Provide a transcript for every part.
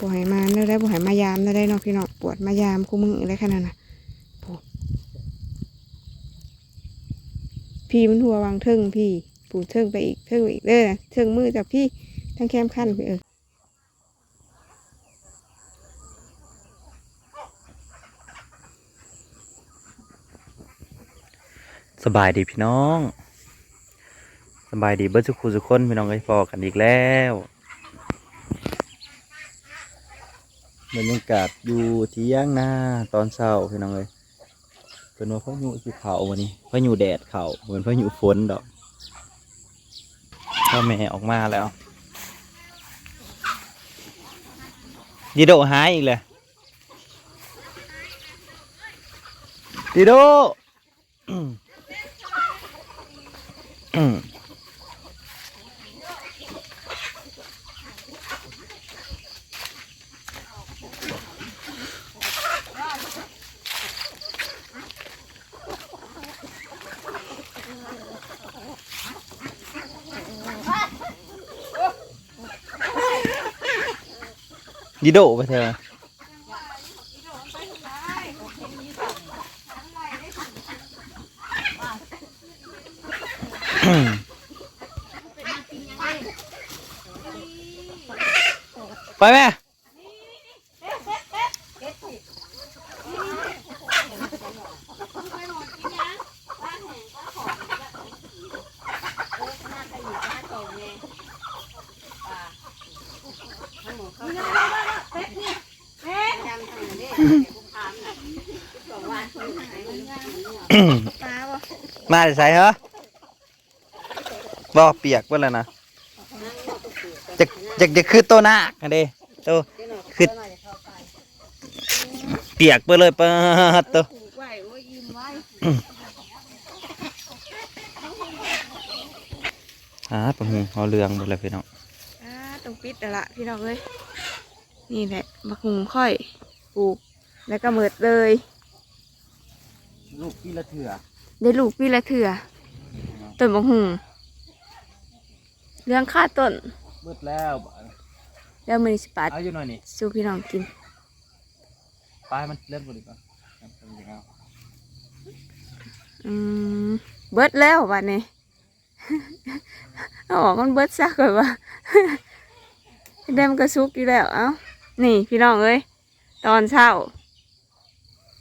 บ่ให้มาแล้วได้บ่ให้มายามแล้วได้เนาะพี่น้องปวดมายามคู่มือเลยขนาดน่ะโอ้พี่มันหัววางเทิงพี่ปูเทิงไปอีกเทิงไปอีกเด้อเทิงมือจากพี่ทั้งแคมขั้นพี่เออสบายดีพี่น้อง สบายดีเบิร์ดสุขุสุขคนพี่น้องไอ้ฟอกันอีกแล้ว บรรยากาศอยู่ที่ย่างนาตอนเช้าพี่น้องเลยเป็นว่าพายุสิเขาวันนี้พายุแดดเขาเหมือนพายุฝนดอกพ่อแม่ออกมาแล้วดีโดหายอีกเลยดีโด อืมดิโดไปเถอะไปแม่ มาจะใส่เหรอบ่เปียกเพื่อนแล้วนะจะจะจะคือตัวหน้ากันเด้ตัวคือเปียกไปเลยเปิดตัวอ่าปะหูเอาเรืองหมดเลยพี่น้องอ่าต้องปิดแล้วละพี่น้องเอ้ยนี่แหละมะฮุงค่อยปลูกแล้วก็เมิดเลย ลูกพี่ละเถื่อ ได้ลูกปีละเถื่อต้นมะฮุงเรื่องค่าต้นเบิดแล้วแล้วมันสิปัดเอาอยู่หน่อยนี่สู้พี่น้องกินไปมันเล่นบุดีกว่าเอาอืมเบิดแล้ววันนี้เอาออกมันเบิดซะก่อนว่าเดมนก็ซุกอยู่แล้วเอ้านี่พี่น้องเอ้ยตอนเช้า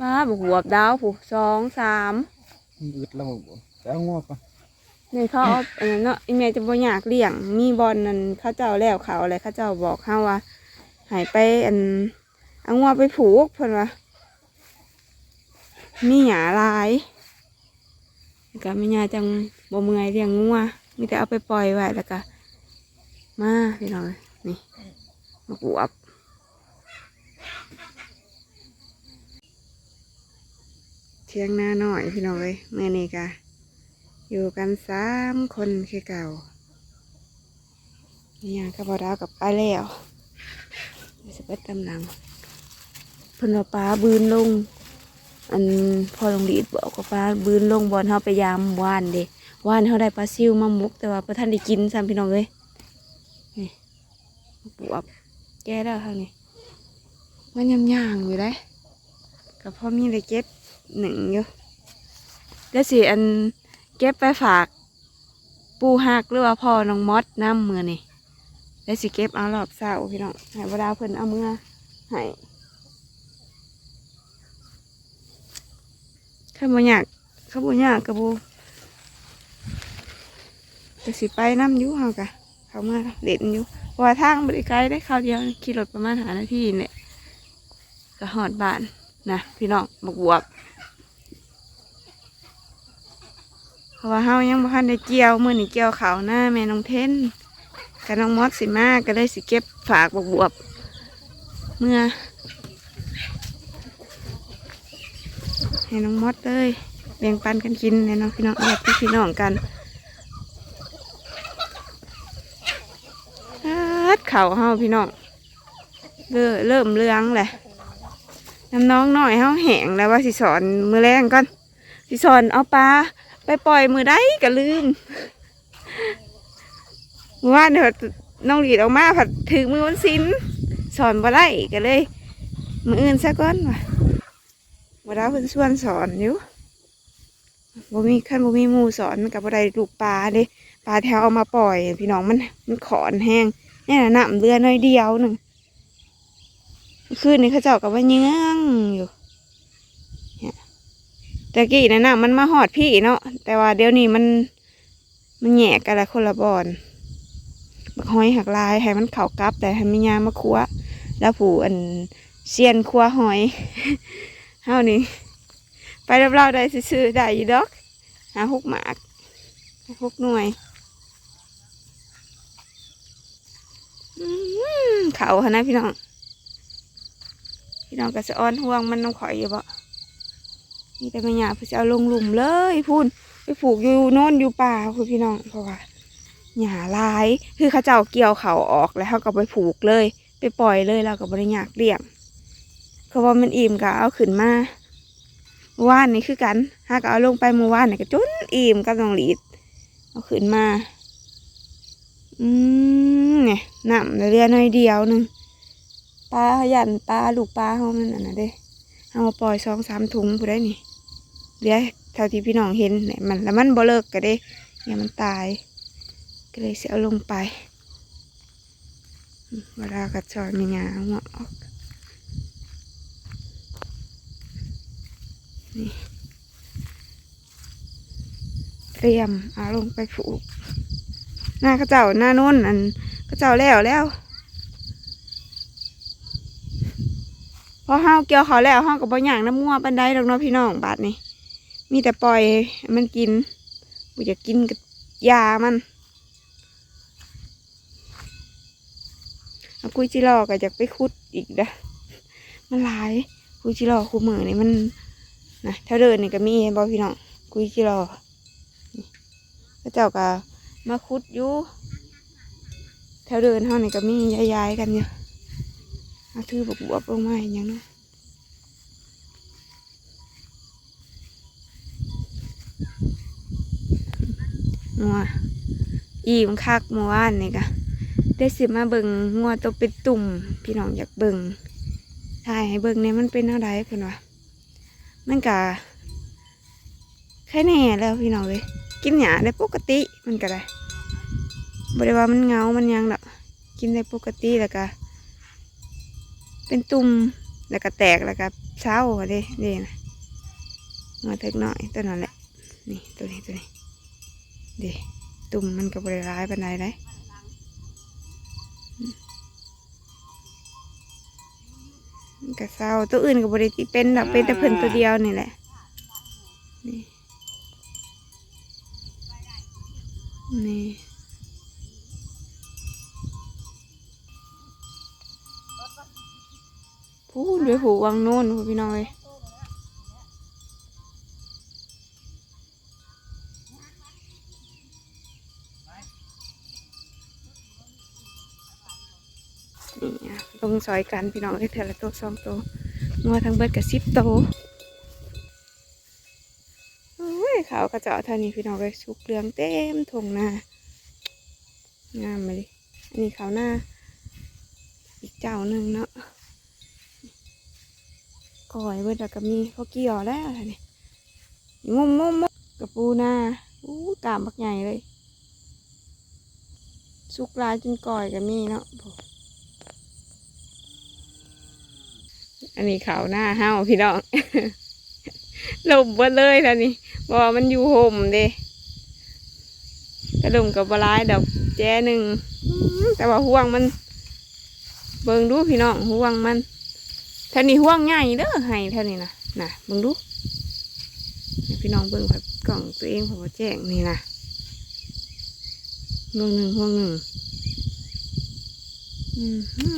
มาบหัวบดาวผูสองสาม อึดแล้วแต่งอกก่อนนี่เขาเอาอันนั้นเนาะอีเมจะบ่อยากเลี้ยง มีบอลนั่นเขาเจ้าแล้วเขาอะไรเขาเจ้าบอกเขาว่าหายไปอันเอางัวไปผูกเพิ่นว่ามีหยาลายแล้วก็มีหยาจังบ่เมื่อยเลี้ยงงัวมีแต่เอาไปปล่อยไว้แล้วก็มาพี่น้องนี่มาบวบ ทียงหน้าหน่อยพี่น้องเลยเมื่อนี้กะอยู่กันสามคนคือเก่านี่ยังกับบดาวกับป้าแล้วสเปดตำหลังพนป้าบืนลง อันพอลงดีดบอกว่าป้าบืนลงบอลเฮาไปยามว่านเดว่านเฮาได้ปลาซิวมามุก แต่ว่าพระท่านได้กินซ้ำพี่น้องเลยนี่บวบแก้แล้วทางนี้มันยำย่างอยู่เลยกับพ่อมีได้เก็บ หนึ่งอยู่เดี๋ยวสิอันเก็บไปฝากปูหักหรือว่าพ่อน้องมอดน้ำมือนี่แล้วสิเก็บเอารอบเศร้าพี่น้องให้บดาเพิ่นเอามือให้ข้าบ่อยากข้าบ่อยากกระบูจะสิไปน้ำยุ่เฮากะเขามาเด่นยู่ว่าทางบริไกลได้คราวเดียวขี่รถประมาณหานาทีเนี่ยก็หอดบ้านนะพี่น้องบกบวบ เพ ราะว่าเฮายังบ่ทันได้เกี่ยวมื้อนี้เกี่ยวข้าวหน้าแม่น้องเทนกับน้องมอสสิมาก็เลยสิเก็บฝากบวบเมื่อให้น้องมอสเลยแบ่งปันกันกินแน่เน้องพี่น้องอยากพี่พี่น้องกันฮัดข้าเฮาพี่น้องเริ่มเริ่มเลืองแหละน้ำน้องหน่อยเฮาแห้งแล้วว่าสิสอนมือแรงก่อนสิสอนเอาปลา ไปปล่อยมือได้ก็ลืมเมื่อว่านเดี๋ยวน้องหลีดออกมาผัดถือมือวันสินสอนบ่ได้ก็เลย มืออื่นซะก่อนว่ะบ่ได้เพิ่นชวนสอนอยู่บ่มีคันบ่มีมูสอนมันก็บ่ได้ลูกปลาเด้ปลาแถวเอามาปล่อย พี่น้องมันมันขอนแห้งนี่นะน้ำเรือน้อยเดียวหนึ่งคืนนี้เขาเจ้าก็ว่าเยื้องอยู่ แต่กี้นะน้ำมันมาหอดพี่เนาะแต่ว่าเดี๋ยวนี้มันมันแหยกกันละคนละบอนบักหอยหักลายให้มันเข่ากลับ แต่ให้มียามาคัวแล้วผู้อันเซียนคัวหอยเฮานี่ไปรับเราได้ซื้อได้อยู่ดอกหาหกหมากหาหกหน่วยเขาหนนะพี่น้อง พี่น้องก็จะอ้อนห่วงมันน้องข่อยอยู่บ่ นี่แต่แม่ยาเพื่อจะเอาลงหลุมเลยพูนไปผูกอยู่โน่นอยู่ป่าคุณพี่น้องเพราะว่าหญ้าลายคือเขาเจ้าเกี่ยวเขาออกแล้วเขาก็ไปผูกเลย ไปปล่อยเลยเราก็บริยากเลี้ยงเขาว่ามันอิ่มก็เอาขึ้นมาเมื่อว่านนี่คือกันหากเอาลงไปเมื่อวานนี่ก็จนอิ่มกับน้องหลีดเอาขึ้นมา อืมเนี่ยน้ำเรือน้อยเดียวหนึ่งปลาหยันปลาลูกปลาเขามันอันน่ะเด้เอามาปล่อยสองสามถุงผู้ได้นี่ เรือเท่าที่พี่น้องเห็นเนี่ยมันแล้วมันบ่เลิกก็ได้เนี่ยมันตาย ก็เลยเสียลงไปเวลากระชอนมีหยาหัวออกนี่เตรียมเอาลงไปผูก หน้ากระเจ้าหน้าโน้นอันกระเจ้าแล้วแล้วพอเฮาเกี่ยวเขาแล้วเฮาก็บ่อย่างน้ำมัวปันไดดอกเนาะพี่น้องบาดนี้ มีแต่ปล่อยมันกินกูจะกินกับยามันอากุยจิรอก็จะไปคุดอีกนะมันหลายกุยจิรอคูมือนี่มันนะถ้าเดินนี่ก็มีเห็นบอพี่น้องกุยจิรอพระเจ้าก็มาคุดอยู่แถวเดินเท่านี่ก็มีย้ายๆกันอยู่เอาถือบวบลงมาอย่างนั้น งัวอิ่มคักเมื่อวานนี่กะได้สิมาเบิงงัวตัวเป็นตุ่ม พี่น้องอยากเบิงถ่ายให้เบิงเนี่ยมันเป็นเท่าไรเพิ่นว่ามันกะแค่แน่แล้วพี่น้องเลยกินหยาได้ปกติมันก็ได้บริว่ามันเงา มันยังดอกกินได้ปกติแล้วก็เป็นตุ่มแล้วก็แตกแล้วก็เศร้าเด้เด้นะมาเล็กน้อยตัวนั้นแหละนี่ตัวนี้ตัวนี้ เดตุ่มมันก็บริร้ายปานใดเลยอืมมันก็เศร้าตัวอื่นก็บริติเป็นดอกเป็นแต่เพิ่นตัวเดียวนี่แหละนี่นี่พูดด้วยผูวังโน่นพูดพี่น้อยนี่อะลงซอยกันพี่น้องได้เถื่อละตัวสองตัวงัวทั้งเบิดกับสิบโตโอ้ยขาวกระเจาะเท่านี้พี่น้องเลยสุกเหลืองเต็มทงหน้างามมาเลยอันนี้ขาวหน้า อีกเจ้าหนึ่งเนาะก่อยเบิดแล้วก็มีพวกเกี่ยวแล้วท่านี่งุ่มงุ่มงุ่มกับปูนาอู้กามบักใหญ่เลย สุกลายจนก่อยก็มีเนาะ อันนี้ขาวหน้าห้าพี่น้องลมบิดเลยแล้วนี่บอกว่ามันอยู่ห่มเด้กระดุมกับบลายดอกแจหนึ่งแต่ว่าห่วงมัน เบิ่งดูพี่น้องห่วงมันเท่านี้ห่วงใหญ่เด้อให้เท่านี้นะน่ะเบิ่งดูพี่น้องเบิ่งแบบกล่องตัวเองผมแจ้งนี่นะห่วงหนึ่งห่วงหนึ่งอืมฮึ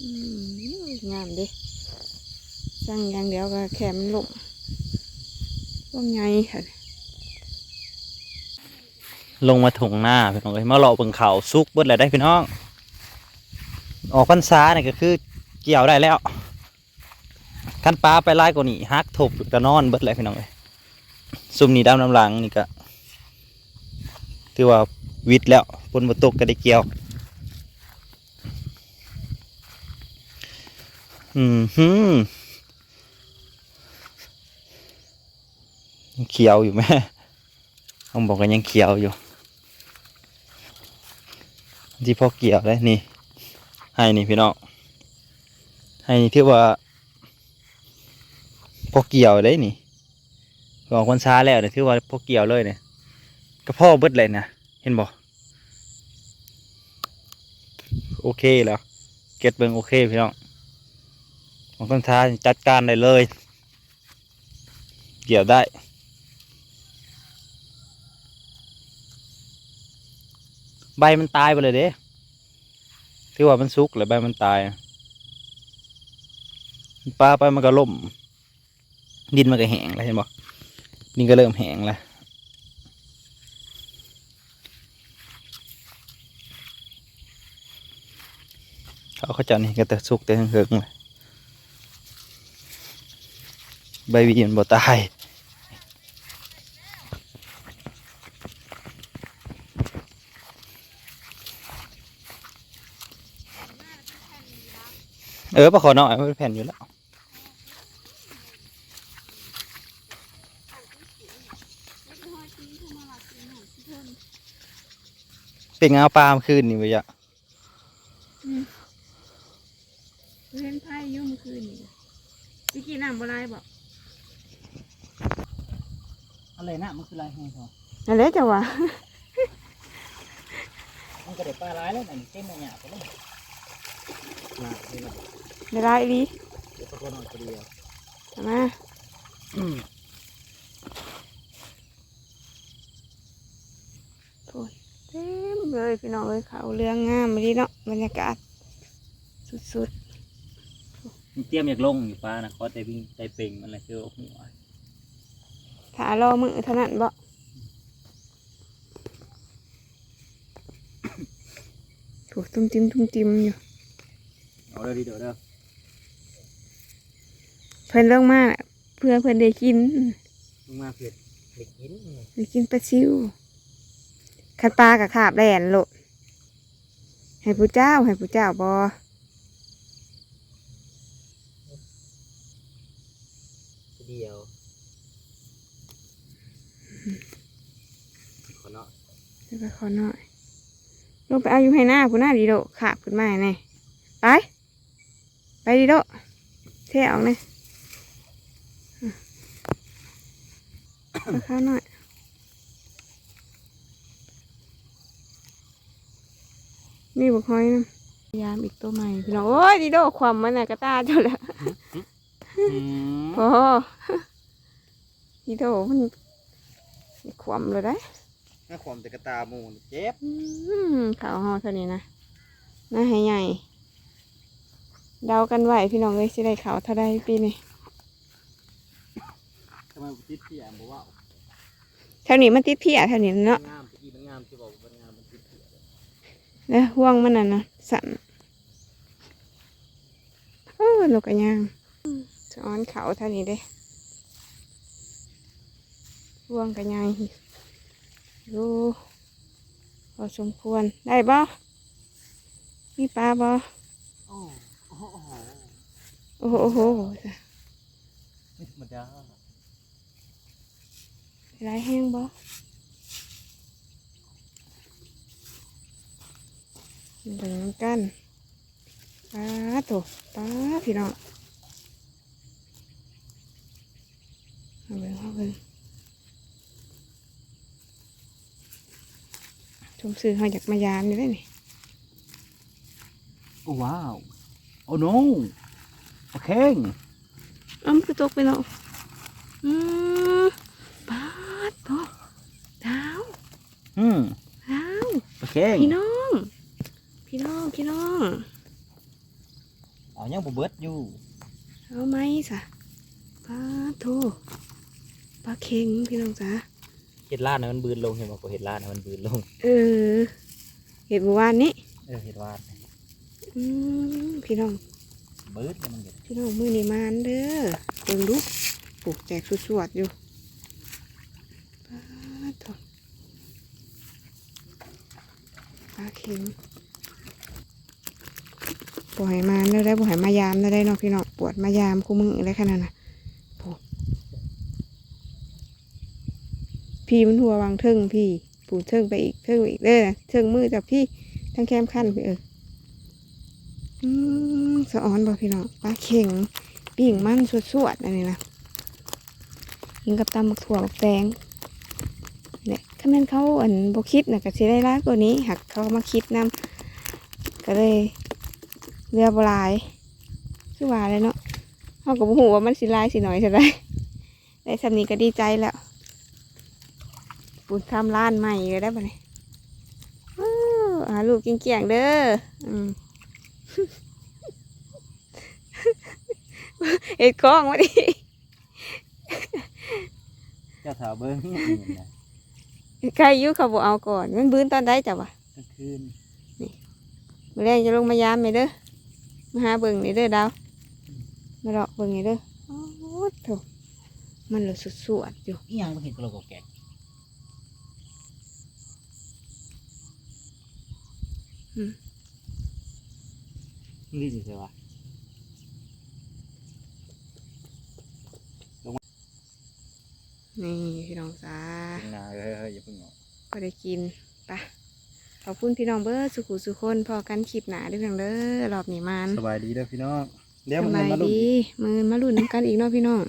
อืม งามดิสร้างอย่างเดียวก็แค่มันลมว่าไงค่ะลงมาถงหน้าพี่น้องเลยมาเลาะเบิ่งเขาซุกเบิดแล้วได้พี่น้อง ออกพรรษาเนี่ยก็คือเกี่ยวได้แล้วคันปลาไปไล่กว่านี้ฮักถบก็นอนเบิดแล้วพี่น้องเลยซุ่มนี่ดำน้ำหลังนี่ก็ถือว่าวิทย์แล้วฝนบ่ตกก็ได้เกี่ยว อืมฮึเขียวอยู่ไหมต้องบอกกันยังเขียวอยู่ ที่พ่อเกี่ยวเลยนี่ ให้นี่พี่น้อง ให้นี่ที่ว่าพ่อเกี่ยวเลยนี่ของคนช้าแล้วเนี่ยที่ว่าพ่อเกี่ยวเลยเนี่ยก็พ่อเบิดเลยนะ เห็นบอกโอเคแล้ว เก็ตเบิงโอเคพี่น้อง ของคนช้าจัดการได้เลย เกี่ยวได้ใบมันตายไปเลยเด้ที่ว่ามันสุกแล้วใบมันตายปลาไปมันก็ล่ม ดินมันก็แห้งแล้วเห็นบ่ดินก็เริ่มแห้งแล้วเขาเขาเจะนี่ก็แต่สุกแต่เหิงเลย ใบวีมันบ่ตายเออปลาขอหน่อยมันแผ่นอยู่แล้วเป็นงาปลามคืนนี่ไปอะเล่นไพ่ยุ่มคืนนี่พี่กินน้ำบลายบอก อะไรนะมันคือลายแห้งพอนั่นแหละจ้ะวะมันก็เด็ปลาร้ายแล้วนี่เต็มเลยเนี่ยไปเลยมาเดี๋ยวไม่ได้ดีเดี๋ยวปลาขอหน่อยตัวเดียวเอามาโถ่เต็มเลยพี่น้องเอ้ยเขาเรื่องงามมาดีเนาะบรรยากาศ สุดมันเตรียมอยากลงอยู่ปลานะขอแต่วิ่งใจเป่งมันเลยคือหัวๆ ถารอมือเท่านั้นบ่ถูกตุ้มจิ้มตุ้มจิ้มอยู่เอาเลยดีเดี๋ยวเด้อเพิ่นเรื่องมากเพื่อเพิ่นได้กินมึงมาเผ็ดเด็กกินได้กินปลาซิวคันปลากับขาบแหลนโลดให้ผู้เจ้าให้ผู้เจ้าบอ เดียวขอหน่อย เดี๋ยว ไปขอหน่อย ลงไปเอาอยู่ให้หน้าผู้หน้าดีโดขาบขึ้นมาแน่ไป ไปดีโดเท่เอาเนี่ยมาข้าวหน่อยมีบุกหอยนะพยายามอีกตัวใหม่พี่น้องโอ้ยดีโดความมันน่ะกระตาเจ้าละพอดีโดมันความเลยได้ แม่ความแต่กระตามูนเจ็บอืมขาวห่อเท่านี้นะน่าให้ใหญ่เดากันไหวพี่น้องเลยสิได้ขาวเท่าใดปีนี้ทำไมบุติดที่อะบอกว่าเท่านี้มันติดเพียเท่านี้เนาะงามตะกี้มันงามที่บอกว่ามันงามมันติดที่แล้วห่วงมันน่ะนะสั่นเออลูกกระยางจะอ้อนเขาเท่านี้เด้ห่วงกระยาง ดูพอสมควรได้บ่มีปลาบ่โอ้โหโอ้โหโอ้โหไม่ธรรมดาไรแห้งบ่เดินำกันปลาตัวปลาพี่น้องเอาเบิ่งเอาเบิ่งช มซื้อเขาอยากมายามนี่ได้นี่ โอ้ว้าว โอ้โนโอเคอ้ำคือตกไปแล้วอืมปลาตัวดาวอืมดาวโอเคพี่น้อง พี่น้อง พี่น้องเอายังบ่เบิดอยู่ เอาไหมสะปลาโทปลาเค็งพี่น้องจ้า เห็ดลาดนะมันบืนลงเห็นบอกว่าเห็ดลาดนะมันบืนลง เออเห็นเมื่อวานนี้เออเห็ดลาดอืมพี่น้องบืนมันเห็ดพี่น้องมือนี่มานเด้อเบิ่งดูปลูกแจกสวดๆอยู่ปลาโทปลาเข็งบ่ให้มาแล้วได้บ่ให้มายามแล้วได้เนาะพี่น้องปวดมายามคู่มือได้ขนาดน่ะโอ้ พี่มันหัววางเทิงพี่ปูเทิงไปอีกเทิงอีกเด้อเทิงมือจากพี่ทั้งแคมขั้นพี่เอออืมสะออนบ่พี่น้องปลาเข็งปิ่งมันสวดๆอันนี้นะกินกับตำบักถั่วบักแตงเนี่ยถ้าแม่นเขาอันบคิดนะก็สิได้ร้ายกว่านี้หักเขามาคิดนำก็เลยเรือโบหลายคือว่าเลยเนาะเขาก็บ่ฮู้ว่ามันสิร้ายสิหน่อยสิได้ได้สำนี้ก็ดีใจแล้ว ปุ่นทำร้านใหม่ก็ได้ปะเนี่ยอ้าวหาลูกกินเกี่ยงๆเด้ออืมเอ็ดคล้องมาดิเจ้าถาวเบิ้งนี่นะใครอยุเขาบอกเอาก่อน มันบื้นตอนได้จ้ะวะกลางคืนมื่อแรกจะลงมายามไหมเด้อมาหาเบิ่งนี่เด้อดาวมาดอกเบิ่งนี่เด้อโอ้โหโถมันเหลือสุดสวดอยู่นี่ยังไม่เห็นกระโหลกแกะ อืม นี่สิใช่ปะนี่พี่น้องจ้านาเฮ้ยเฮ้ยอย่าเพิ่งออกก็ได้กินไปะขอบคุณพี่น้องเบิร์สุขุสุคนพอกันคลิปหนาเด้วยพี่น้องเด้อรอบนี้มันสบายดีเด้อพี่น้องเดี๋ยวสมึงบายมาดูดีมือมาลุ้นนำกันอีกเนาะพี่น้อง